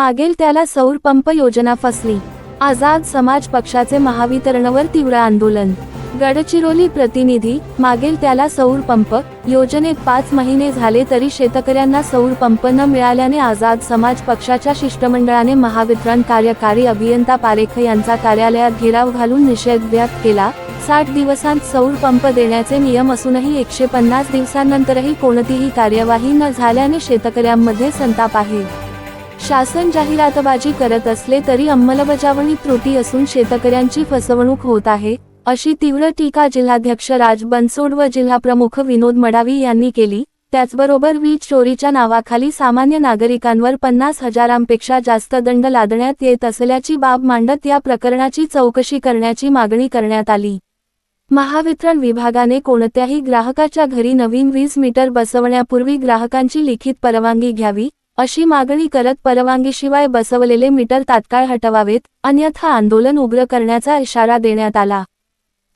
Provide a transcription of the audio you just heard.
मागेल त्याला सौर पंप योजना फसली. आझाद समाज पक्षाचे महावितरणवर तीव्र आंदोलन. गडचिरोली प्रतिनिधी मागेल त्याला सौर पंप योजनेत पाच महिने झाले तरी शेतकऱ्यांना सौर पंप न मिळाल्याने आझाद समाज पक्षाच्या शिष्टमंडळाने महावितरण कार्यकारी अभियंता पारेख यांचा कार्यालयात घेराव घालून निषेध व्यक्त केला. साठ दिवसांत सौर पंप देण्याचे नियम असूनही एकशे पन्नास दिवसांनंतरही कोणतीही कार्यवाही न झाल्याने शेतकऱ्यांमध्ये संताप आहे. शासन जाहिरातबाजी करत असले तरी अंमलबजावणी त्रुटी असून शेतकऱ्यांची फसवणूक होत आहे अशी तीव्र टीका जिल्हाध्यक्ष राज बनसोड व जिल्हाप्रमुख विनोद मडावी यांनी केली. त्याचबरोबर वीज चोरीच्या नावाखाली सामान्य नागरिकांवर पन्नास हजारांपेक्षा जास्त दंड लादण्यात येत असल्याची बाब मांडत या प्रकरणाची चौकशी करण्याची मागणी करण्यात आली. महावितरण विभागाने कोणत्याही ग्राहकाच्या घरी नवीन वीज मीटर बसवण्यापूर्वी ग्राहकांची लिखित परवानगी घ्यावी अशी मागणी करत परवानगीशिवाय बसवलेले मीटर तात्काळ हटवावेत अन्यथा आंदोलन उग्र करण्याचा इशारा देण्यात आला.